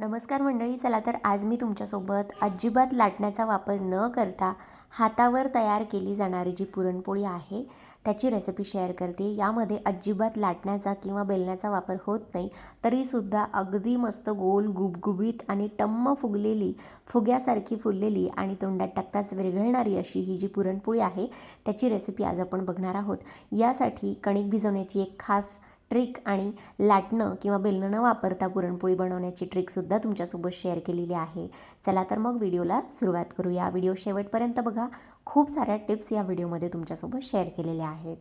नमस्कार मंडळी चला तर आज मी तुमच्यासोबत अजिबात लाटण्याचा वापर न करता हातावर तयार केली जाणारी जी पुरणपोळी आहे त्याची रेसिपी शेअर करते. यामध्ये अजिबात लाटण्याचा किंवा बेलण्याचा वापर होत नाही तरीसुद्धा अगदी मस्त गोल गुबगुबीत आणि टम्म फुगलेली फुग्यासारखी फुललेली आणि तोंडात टाकताच विरघळणारी अशी ही जी पुरणपोळी आहे त्याची रेसिपी आज आपण बघणार आहोत. यासाठी कणिक भिजवण्याची एक खास ट्रिक आणि लाटणं किंवा बेलणं न वापरता पुरणपोळी बनवण्याची ट्रिकसुद्धा तुमच्यासोबत शेअर केलेली आहे. चला तर मग व्हिडिओला सुरुवात करूया. व्हिडिओ शेवटपर्यंत बघा. खूप साऱ्या टिप्स या व्हिडिओमध्ये तुमच्यासोबत शेअर केलेल्या आहेत.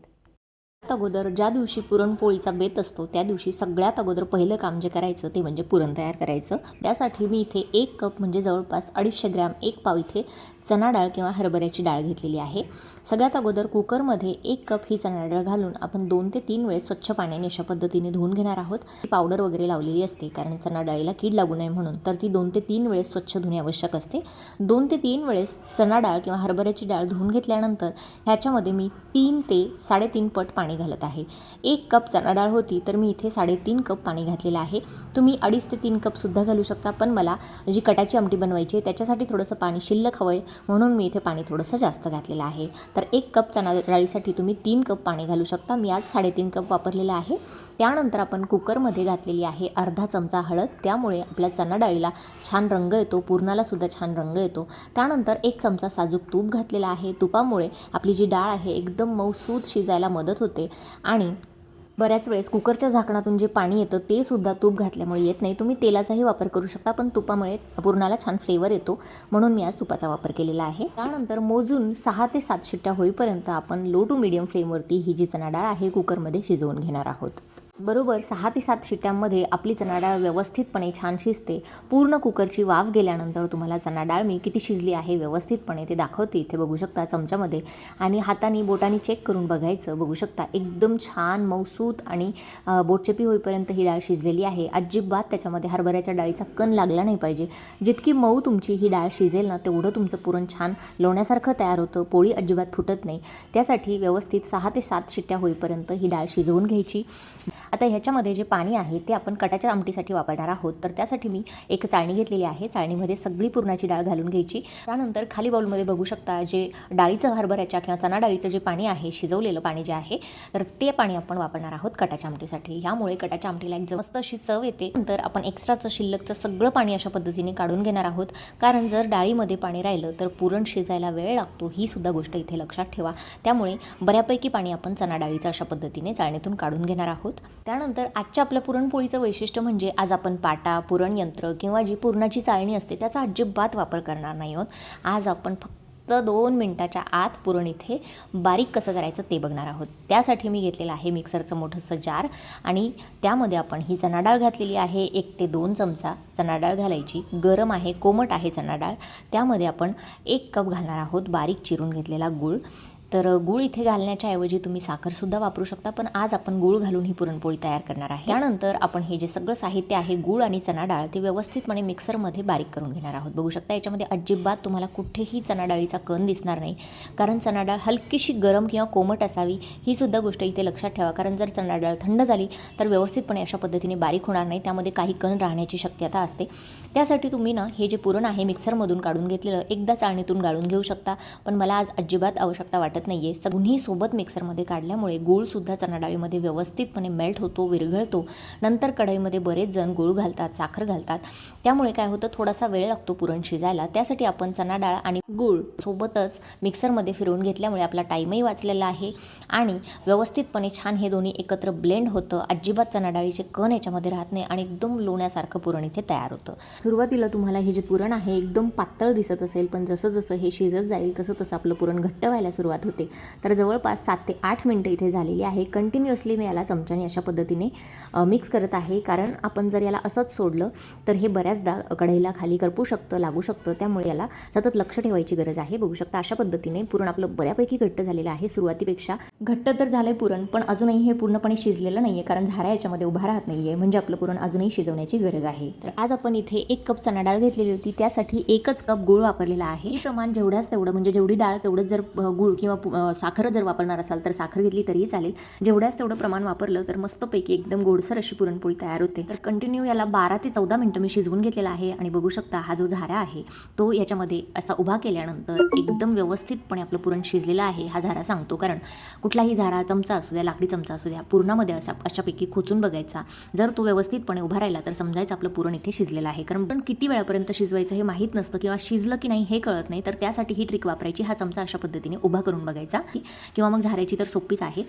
अगोदर ज्या दिवशी पुरणपोळीचा बेत असतो त्या दिवशी सगळ्यात अगोदर पहिलं काम जे करायचं ते म्हणजे पुरण तयार करायचं. त्यासाठी मी इथे एक कप म्हणजे जवळपास अडीचशे ग्रॅम एक पाव इथे चणा डाळ किंवा हरभऱ्याची डाळ घेतलेली आहे. सगळ्यात अगोदर कुकरमध्ये एक कप ही चणा डाळ घालून आपण दोन ते तीन वेळेस स्वच्छ पाण्याने अशा पद्धतीने धुवून घेणार आहोत. पावडर वगैरे लावलेली असते कारण चणा डाळीला कीड लागू नये म्हणून तर ती दोन ते तीन वेळेस स्वच्छ धुणे आवश्यक असते. दोन ते तीन वेळेस चणा डाळ किंवा हरभऱ्याची डाळ धुवून घेतल्यानंतर ह्याच्यामध्ये मी तीन ते साडेतीन पट पाणी पाणी घालत आहे. एक कप चणा डाळ होती तर मी इथे साडेतीन कप पाणी घातलेलं आहे. तुम्ही अडीच ते तीन कपसुद्धा घालू शकता पण मला जी कटाची आमटी बनवायची आहे त्याच्यासाठी थोडंसं पाणी शिल्लक हवं आहे म्हणून मी इथे पाणी थोडंसं जास्त घातलेलं आहे. तर एक कप चणा डाळीसाठी तुम्ही तीन कप पाणी घालू शकता. मी आज साडेतीन कप वापरलेलं आहे. त्यानंतर आपण कुकरमध्ये घातलेली आहे अर्धा चमचा हळद. त्यामुळे आपल्या चणा डाळीला छान रंग येतो पूर्णालासुद्धा छान रंग येतो. त्यानंतर एक चमचा साजूक तूप घातलेला आहे. तुपामुळे आपली जी डाळ आहे एकदम मऊसूत शिजायला मदत होते. आणि बऱ्याच वेळेस कुकरच्या झाकणातून जे पाणी येतं ते सुद्धा तूप घातल्यामुळे येत नाही. तुम्ही तेलाचाही वापर करू शकता पण तुपामुळे पूर्णाला छान फ्लेवर येतो. म्हणून मी आज तुपाचा वापर केलेला आहे. त्यानंतर मोजून सहा ते सात शिट्ट्या होईपर्यंत आपण लो टू मिडियम फ्लेमवरती ही जी चणा डाळ आहे कुकरमध्ये शिजवून घेणार आहोत. बरोबर सहा ते सात शिट्ट्यांमध्ये आपली चणा डाळ व्यवस्थितपणे छान शिजते. पूर्ण कुकरची वाफ गेल्यानंतर तुम्हाला चणा डाळ मी किती शिजली आहे व्यवस्थितपणे ते दाखवते. इथे बघू शकता चमच्यामध्ये. आणि हाताने बोटाने चेक करून बघायचं. बघू शकता एकदम छान मौसूत आणि बोटचेपी होईपर्यंत ही डाळ शिजलेली आहे. अजिबात त्याच्यामध्ये हरभऱ्याच्या डाळीचा कण लागला नाही पाहिजे. जितकी मऊ तुमची ही डाळ शिजेल ना तेवढं तुमचं पुरण छान लोण्यासारखं तयार होतं. पोळी अजिबात फुटत नाही. त्यासाठी व्यवस्थित सहा ते सात शिट्ट्या होईपर्यंत ही डाळ शिजवून घ्यायची. आता ह्याच्यामध्ये जे पाणी आहे ते आपण कटाच्या आमटीसाठी वापरणार आहोत. तर त्यासाठी मी एक चाळणी घेतलेली आहे. चाळणीमध्ये सगळी पुरणाची डाळ घालून घ्यायची. त्यानंतर खाली बाउलमध्ये बघू शकता जे डाळीचं हरभऱ्याच्या किंवा चणा डाळीचं जे पाणी आहे शिजवलेलं पाणी जे आहे तर ते पाणी आपण वापरणार आहोत कटाच्या आमटीसाठी. ह्यामुळे कटाच्या आमटीला एक मस्त अशी चव येते. नंतर आपण एक्स्ट्राचं शिल्लकचं सगळं पाणी अशा पद्धतीने काढून घेणार आहोत. कारण जर डाळीमध्ये पाणी राहिलं तर पुरण शिजायला वेळ लागतो. ही सुद्धा गोष्ट इथे लक्षात ठेवा. त्यामुळे बऱ्यापैकी पाणी आपण चणा डाळीचं अशा पद्धतीने चाळणीतून काढून घेणार आहोत. त्यानंतर आजच्या आपल्या पुरणपोळीचं वैशिष्ट्य म्हणजे आज आपण पाटा पुरण यंत्र किंवा जी पुरणाची चाळणी असते त्याचा अजिबात वापर करणार नाही आहोत. आज आपण फक्त दोन मिनटाच्या आत पुरण इथे बारीक कसं करायचं ते बघणार आहोत. त्यासाठी मी घेतलेलं आहे मिक्सरचं मोठंसं जार आणि त्यामध्ये आपण ही चणा डाळ घातलेली आहे एक ते दोन चमचा चणा डाळ घालायची. गरम आहे कोमट आहे चणा डाळ. त्यामध्ये आपण एक कप घालणार आहोत बारीक चिरून घेतलेला गूळ. तर गूळ इथे घालण्याच्या ऐवजी तुम्ही साखरसुद्धा वापरू शकता पण आज आपण गूळ घालून ही पुरणपोळी तयार करणार आहे. त्यानंतर आपण हे जे सगळं साहित्य आहे गूळ आणि चणा डाळ ते व्यवस्थितपणे मिक्सरमध्ये बारीक करून घेणार आहोत. बघू शकता याच्यामध्ये अजिबात तुम्हाला कुठेही चणा डाळीचा कण दिसणार नाही कारण चणा डाळ हलकीशी गरम किंवा कोमट असावी ही सुद्धा गोष्ट इथे लक्षात ठेवा कारण जर चणा डाळ थंड झाली तर व्यवस्थितपणे अशा पद्धतीने बारीक होणार नाही त्यामध्ये काही कण राहण्याची शक्यता असते. त्यासाठी तुम्ही ना हे जे पुरण आहे मिक्सरमधून काढून घेतलेलं एकदा चाळणीतून गाळून घेऊ शकता पण मला आज अजिबात आवश्यकता वाटत नाही आहे सगुन्ही सोबत मिक्सरमध्ये काढल्यामुळे गूळसुद्धा चणा डाळीमध्ये व्यवस्थितपणे मेल्ट होतो विरघळतो. नंतर कढईमध्ये बरेच जण गूळ घालतात साखर घालतात. त्यामुळे काय होतं थोडासा वेळ लागतो पुरण शिजायला त्यासाठी आपण चणा डाळ आणि गूळ सोबतच मिक्सरमध्ये फिरवून घेतल्यामुळे आपला टाईमही वाचलेला आहे. आणि व्यवस्थितपणे छान हे दोन्ही एकत्र ब्लेंड होतं. अजिबात चणा डाळीचे कण याच्यामध्ये राहत नाही आणि एकदम लोण्यासारखं पुरण इथे तयार होतं. सुरुवातीला तुम्हाला हे जे पुरण आहे एकदम पातळ दिसत असेल पण जसं जसं हे शिजत जाईल तसं तसं आपलं पुरण घट्ट व्हायला सुरुवात होते. तर जवळपास सात ते आठ मिनटं इथे झालेली आहे. कंटिन्युअसली मी याला चमच्याने अशा पद्धतीने मिक्स करत आहे. कारण आपण जर याला असंच सोडलं तर हे बऱ्याचदा कढईला खाली करपू शकतं लागू शकतं. त्यामुळे याला सतत लक्ष ठेवायची गरज आहे. बघू शकता अशा पद्धतीने पुरण आपलं बऱ्यापैकी घट्ट झालेलं आहे. सुरुवातीपेक्षा घट्ट तर झालं आहे पुरण पण अजूनही हे पूर्णपणे शिजलेलं नाही आहे कारण झारा याच्यामध्ये उभा राहत नाही आहे म्हणजे आपलं पुरण अजूनही शिजवण्याची गरज आहे. तर आज आपण इथे एक कप चणा डाळ घेतलेली होती. त्यासाठी एकच कप गूळ वापरलेला आहे. हे प्रमाण जेवढ्याच तेवढं म्हणजे जेवढी डाळ तेवढंच जर गूळ किंवा किंवा साखर जर वापरणार असाल तर साखर घेतली तरीही चालेल. जेवढ्याच तेवढं प्रमाण वापरलं तर मस्तपैकी एकदम गोडसर अशी पुरणपोळी तयार होते. तर कंटिन्यू याला बारा ते चौदा मिनटं मी शिजवून घेतलेला आहे आणि बघू शकता हा जो झारा आहे तो याच्यामध्ये असा उभा केल्यानंतर एकदम व्यवस्थितपणे आपलं पुरण शिजलेलं आहे हा झारा सांगतो. कारण कुठलाही झारा चमचा असू द्या लाकडी चमचा असू द्या पुरणामध्ये असा अशापैकी खोचून बघायचा. जर तो व्यवस्थितपणे उभा राहिला तर समजायचं आपलं पुरण इथे शिजलेलं आहे. कारण पण किती वेळापर्यंत शिजवायचं हे माहीत नसतं किंवा शिजलं की नाही हे कळत नाही तर त्यासाठी ही ट्रिक वापरायची. हा चमचा अशा पद्धतीने उभा करून बघायचा. किंवा मग झाऱ्याची तर सोपीच आहे.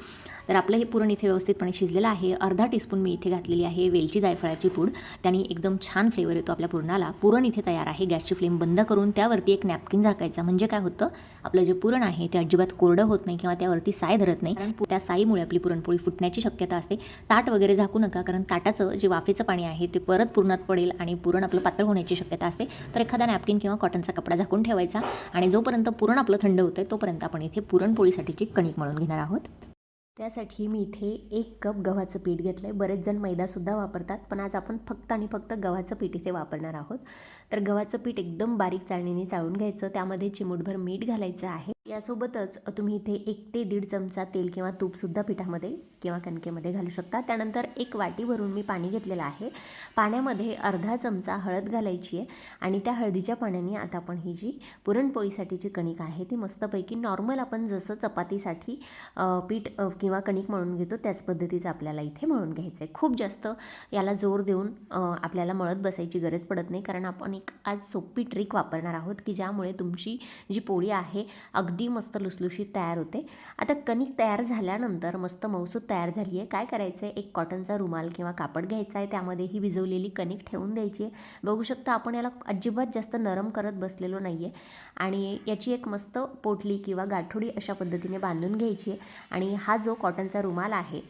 तर आपलं हे पुरण इथे व्यवस्थितपणे शिजलेलं आहे. अर्धा टीस्पून मी इथे घातलेली आहे वेलची जायफळाची पूड. त्याने एकदम छान फ्लेवर येतो आपल्या पुरणाला. पुरण इथे तयार आहे. गॅसची फ्लेम बंद करून त्यावरती एक नॅपकिन झाकायचा. म्हणजे काय होतं? आपलं जे पुरण आहे ते अजिबात कोरडं होत नाही किंवा त्यावरती साय धरत नाही. कारण त्या साईमुळे आपली पुरणपोळी फुटण्याची शक्यता असते. ताट वगैरे झाकू नका. कारण ताटाचं जे वाफेचं पाणी आहे ते परत पुरणात पडेल आणि पुरण आपलं पातळ होण्याची शक्यता असते. तर एखादा नॅपकिन किंवा कॉटनचा कपडा झाकून ठेवायचा. आणि जोपर्यंत पुरण आपलं थंड होतं तोपर्यंत आपण इथे पुरणपोळीसाठीची कणिक मळून घेणार आहोत. त्यासाठी मी इथे एक कप गव्हाचं पीठ घेतलं आहे बरेच जण मैदासुद्धा वापरतात पण आज आपण फक्त आणि फक्त गव्हाचं पीठ इथे वापरणार आहोत. तर गव्हाचं पीठ एकदम बारीक चाळणीने चाळून घ्यायचं. त्यामध्ये चिमूटभर मीठ घालायचं आहे. यासोबतच तुम्ही इथे एक ते दीड चमचा तेल किंवा तूपसुद्धा पिठामध्ये किंवा कणकेमध्ये घालू शकता. त्यानंतर एक वाटी भरून मी पाणी घेतलेलं आहे. पाण्यामध्ये अर्धा चमचा हळद घालायची आहे आणि त्या हळदीच्या पाण्याने आता आपण ही जी पुरणपोळीसाठी जी कणिक आहे ती मस्तपैकी नॉर्मल आपण जसं चपातीसाठी पीठ किंवा कणिक मळून घेतो त्याच पद्धतीचं आपल्याला इथे मळून घ्यायचं आहे खूप जास्त याला जोर देऊन आपल्याला मळत बसायची गरज पडत नाही. कारण आपण एक आज सोपी ट्रिक वापरणार आहोत की ज्यामुळे तुमची जी पोळी आहे अग अगदी मस्त लुसलुशीत तयार होते. आता कणिक तयार झाल्यानंतर मस्त मौसूद तयार झाली आहे. काय करायचं आहे एक कॉटनचा रुमाल किंवा कापड घ्यायचा आहे. त्यामध्ये ही भिजवलेली कणिक ठेवून द्यायची आहे. बघू शकता आपण याला अजिबात जास्त नरम करत बसलेलो नाही आहे आणि याची एक मस्त पोटली किंवा गाठोडी अशा पद्धतीने बांधून घ्यायची आहे. आणि हा जो कॉटनचा रुमाल आहे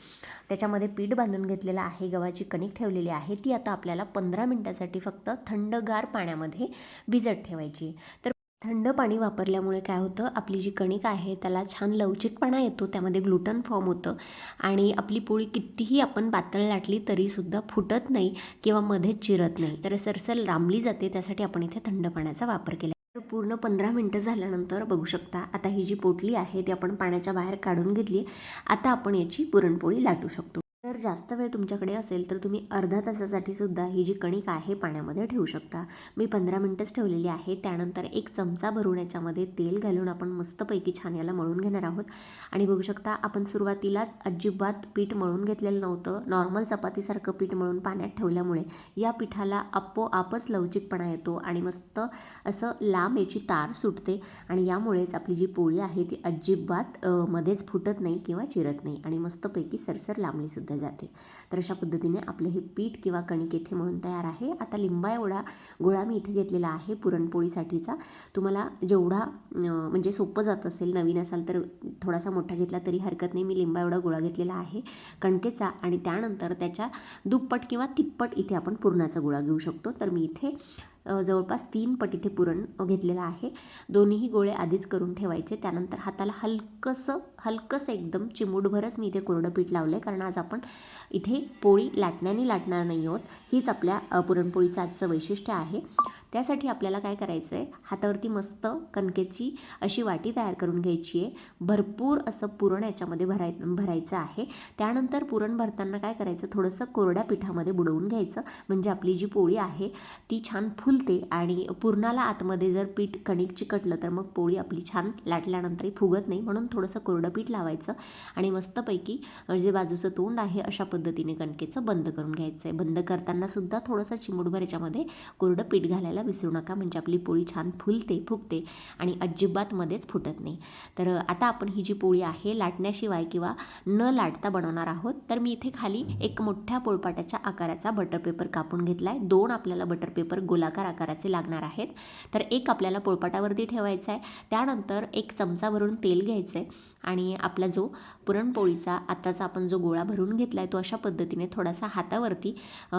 त्याच्यामध्ये पीठ बांधून घेतलेलं आहे. गव्हाची कणिक ठेवलेली आहे. ती आता आपल्याला पंधरा मिनटासाठी फक्त थंडगार पाण्यामध्ये भिजत ठेवायची तर थंड पाणी वापरल्यामुळे काय होतं आपली जी कणिक आहे त्याला छान लवचिकपणा येतो त्यामध्ये ग्लुटन फॉर्म होतं आणि आपली पोळी कितीही आपण पातळ लाटली तरीसुद्धा फुटत नाही किंवा मध्येच चिरत नाही. तर सरसर लांबली जाते त्यासाठी आपण इथे थंड पाण्याचा वापर केला. तर पूर्ण पंधरा मिनटं झाल्यानंतर बघू शकता आता ही जी पोटली आहे ती आपण पाण्याच्या बाहेर काढून घेतली आता आपण याची पुरणपोळी लाटू शकतो. तर जास्त वेळ तुमच्याकडे असेल तर तुम्ही अर्धा तासासाठी सुद्धा ही जी कणिक आहे पाण्यामध्ये ठेवू शकता. मी पंधरा मिनटंच ठेवलेली आहे. त्यानंतर एक चमचा भरून याच्यामध्ये तेल घालून आपण मस्तपैकी छान याला मळून घेणार आहोत. आणि बघू शकता आपण सुरुवातीलाच अजिबात पीठ मळून घेतलेलं नव्हतं. नॉर्मल चपातीसारखं पीठ मळून पाण्यात ठेवल्यामुळे या पिठाला आपोआपच लवचिकपणा येतो आणि मस्त असं लांब याची तार सुटते. आणि यामुळेच आपली जी पोळी आहे ती अजिबात मध्येच फुटत नाही किंवा चिरत नाही आणि मस्तपैकी सरसर लांबलीसुद्धा जाते. तर अशा पद्धतीने आपलं हे पीठ किंवा कणिक इथे म्हणून तयार आहे. आता लिंबा एवढा गोळा मी इथे घेतलेला आहे पुरणपोळीसाठीचा. तुम्हाला जेवढा म्हणजे सोपं जात असेल नवीन असाल तर थोडासा मोठा घेतला तरी हरकत नाही. मी लिंबा एवढा गोळा घेतलेला आहे. कणकेचा आणि त्यानंतर त्याच्या दुप्पट किंवा तिप्पट इथे आपण पुरणाचा गोळा घेऊ शकतो. तर मी इथे जवळपास तीन पट इथे पुरण घेतलेलं आहे. दोन्हीही गोळे आधीच करून ठेवायचे. त्यानंतर हाताला हलकंसं हलकंसं एकदम चिमूटभरच मी इथे कोरडं पीठ लावलं आहे कारण आज आपण इथे पोळी लाटण्याने लाटणार नाही आहोत. हीच आपल्या पुरणपोळीचं आजचं वैशिष्ट्य आहे. त्यासाठी आपल्याला काय करायचं आहे हातावरती मस्त कणकेची अशी वाटी तयार करून घ्यायची आहे. भरपूर असं पुरण याच्यामध्ये भराय भरायचं आहे. त्यानंतर पुरण भरताना काय करायचं? थोडंसं कोरड्या पिठामध्ये बुडवून घ्यायचं. म्हणजे आपली जी पोळी आहे ती छान फुल फुलते आणि पुरणाला आतमध्ये जर पीठ कणिक चिकटलं तर मग पोळी आपली छान लाटल्यानंतरही फुगत नाही. म्हणून थोडंसं कोरडं पीठ लावायचं आणि मस्तपैकी जे बाजूचं तोंड आहे अशा पद्धतीने कणकेचं बंद करून घ्यायचं आहे बंद करताना सुद्धा थोडंसं चिमूटभर याच्यामध्ये कोरडं पीठ घालायला विसरू नका. म्हणजे आपली पोळी छान फुलते फुगते आणि अजिबात मध्येच फुटत नाही. तर आता आपण ही जी पोळी आहे लाटण्याशिवाय किंवा न लाटता बनवणार आहोत तर मी इथे खाली एक मोठ्या पोळपाट्याच्या आकाराचा बटर पेपर कापून घेतला आहे दोन आपल्याला बटर पेपर गोलाकार आकाराचे लागणार आहेत. तर एक आपल्याला पोळपाटावरती ठेवायचा आहे त्यानंतर एक चमचा भरून तेल घ्यायचं आहे आणि आपला जो पुरणपोळीचा आत्ताचा आपण जो गोळा भरून घेतला आहे तो अशा पद्धतीने थोडासा हातावरती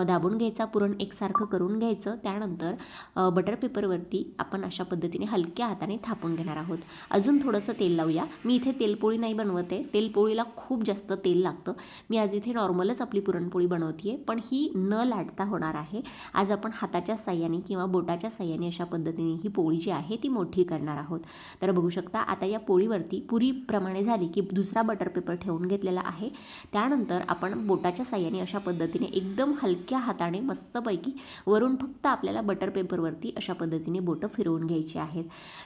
दाबून घ्यायचा. पुरण एकसारखं करून घ्यायचं. त्यानंतर बटर पेपरवरती आपण अशा पद्धतीने हलक्या हाताने थापून घेणार आहोत. अजून थोडंसं तेल लावूया. मी इथे तेलपोळी नाही बनवत आहे. तेलपोळीला खूप जास्त तेल लागतं. मी आज इथे नॉर्मलच आपली पुरणपोळी बनवते आहे पण ही न लाटता होणार आहे. आज आपण हाताच्या साह्याने किंवा बोटाच्या साह्याने अशा पद्धतीने ही पोळी जी आहे ती मोठी करणार आहोत. तर बघू शकता आता या पोळीवरती पुरीप्रमाणे झाली की दुसरा बटर पेपर ठेवून घेतलेला आहे. त्यानंतर आपण बोटाच्या साह्याने अशा पद्धतीने एकदम हलक्या हाताने मस्तपैकी वरून फक्त आपल्याला बटर पेपरवरती अशा पद्धतीने बोटं फिरवून घ्यायची आहेत.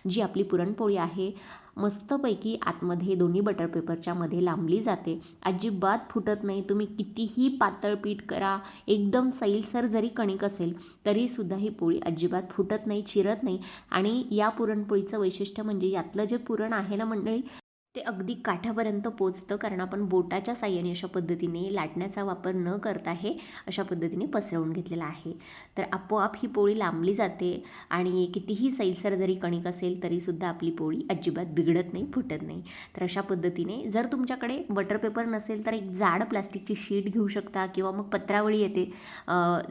जी आपली पुरणपोळी आहे मस्तपैकी आतमध्ये दोन्ही बटर पेपरच्या मध्ये लांबली जाते. अजिबात फुटत नाही. तुम्ही कितीही पातळ पीठ करा. एकदम सैलसर जरी कणिक असेल तरीसुद्धा ही पोळी अजिबात फुटत नाही चिरत नाही. आणि या पुरणपोळीचं वैशिष्ट्य म्हणजे यातलं जे पुरण आहे ना मंडळी ते अगदी काठापर्यंत पोचतं कारण आपण बोटाच्या साह्याने अशा पद्धतीने लाटण्याचा वापर न करता हे अशा पद्धतीने पसरवून घेतलेला आहे. तर आपोआप ही पोळी लांबली जाते आणि कितीही सैलसर जरी कणिक असेल तरीसुद्धा आपली पोळी अजिबात बिघडत नाही फुटत नाही. तर अशा पद्धतीने जर तुमच्याकडे बटर पेपर नसेल तर एक जाड प्लास्टिकची शीट घेऊ शकता किंवा मग पत्रावळी येते.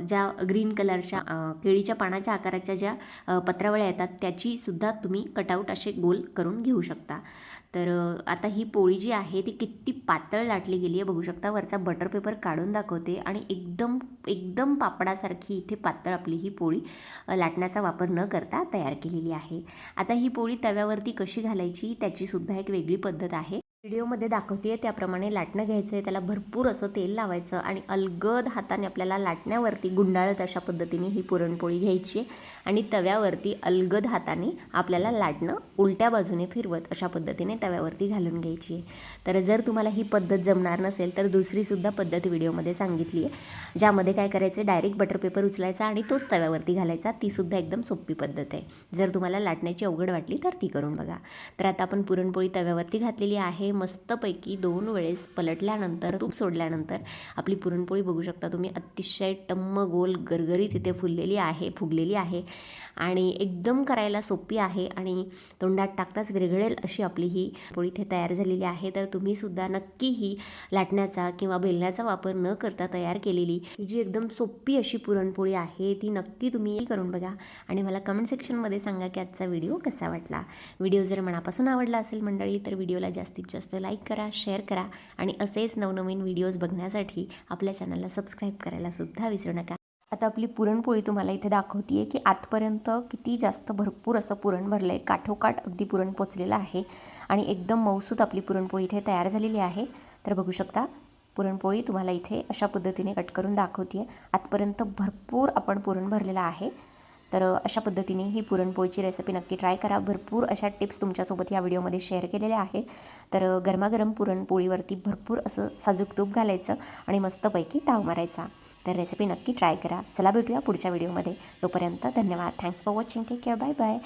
ज्या ग्रीन कलरच्या केळीच्या पानाच्या आकाराच्या ज्या पत्रावळ्या येतात त्याचीसुद्धा तुम्ही कटआउट असे गोल करून घेऊ शकता. तर आता ही पोळी जी आहे ती किती पातळ लाटली गेली आहे बघू शकता. वरचा बटर पेपर काढून दाखवते आणि एकदम एकदम पापडासारखी इथे पातळ आपली ही पोळी लाटण्याचा वापर न करता तयार केलेली आहे. आता ही पोळी तव्यावरती कशी घालायची त्याचीसुद्धा एक वेगळी पद्धत आहे. व्हिडिओमध्ये दाखवते आहे त्याप्रमाणे लाटणं घ्यायचं आहे त्याला भरपूर असं तेल लावायचं आणि अलगद हाताने आपल्याला लाटण्यावरती गुंडाळत अशा पद्धतीने ही पुरणपोळी घ्यायची आहे आणि तव्यावरती अलगद हाताने आपल्याला लाटणं उलट्या बाजूने फिरवत अशा पद्धतीने तव्यावरती घालून घ्यायची आहे. तर जर तुम्हाला ही पद्धत जमणार नसेल तर दुसरीसुद्धा पद्धत व्हिडिओमध्ये सांगितली आहे ज्यामध्ये काय करायचं डायरेक्ट बटर पेपर उचलायचा आणि तोच तव्यावरती घालायचा. तीसुद्धा एकदम सोपी पद्धत आहे. जर तुम्हाला लाटण्याची अवघड वाटली तर ती करून बघा. तर आता आपण पुरणपोळी तव्यावरती घातलेली आहे. मस्तपैकी दोन वेळेस पलटल्यानंतर तूप सोडल्यानंतर आपली पुरणपोळी बघू शकता तुम्ही. अतिशय टम्म गोल गरगरी तिथे फुललेली आहे फुगलेली आहे. आणि एकदम करायला सोपी आहे आणि तोंडात टाकताच विरघळेल अशी आपली ही पोळी इथे तयार झालेली आहे. तर तुम्हीसुद्धा नक्की ही लाटण्याचा किंवा बेलण्याचा वापर न करता तयार केलेली ही जी एकदम सोपी अशी पुरणपोळी आहे ती नक्की तुम्ही करून बघा आणि मला कमेंट सेक्शनमध्ये सांगा की आजचा व्हिडिओ कसा वाटला. व्हिडिओ जर मनापासून आवडला असेल मंडळी तर व्हिडिओला जास्तीत जास्त लाईक करा शेअर करा आणि असेच नवनवीन व्हिडिओज बघण्यासाठी आपल्या चॅनलला सबस्क्राईब करायला सुद्धा विसरू नका. आता आपली पुरणपोळी तुम्हाला इथे दाखवते आहे की आतपर्यंत किती जास्त भरपूर असं पुरण भरलं आहे काठोकाठ अगदी पुरण पोचलेलं आहे आणि एकदम मौसूद आपली पुरणपोळी इथे तयार झालेली आहे. तर बघू शकता पुरणपोळी तुम्हाला इथे अशा पद्धतीने कट करून दाखवते आहे आतपर्यंत भरपूर आपण पुरण भरलेलं आहे. तर अशा पद्धतीने ही पुरणपोळीची रेसिपी नक्की ट्राय करा. भरपूर अशा टिप्स तुमच्यासोबत या व्हिडिओमध्ये शेअर केलेल्या आहे तर गरमागरम पुरणपोळीवरती भरपूर असं साजूक तूप घालायचं आणि मस्तपैकी ताव मारायचा. तर रेसिपी नक्की ट्राय करा. चला भेटूया पुढच्या व्हिडिओमध्ये तोपर्यंत धन्यवाद. Thanks for watching take care bye bye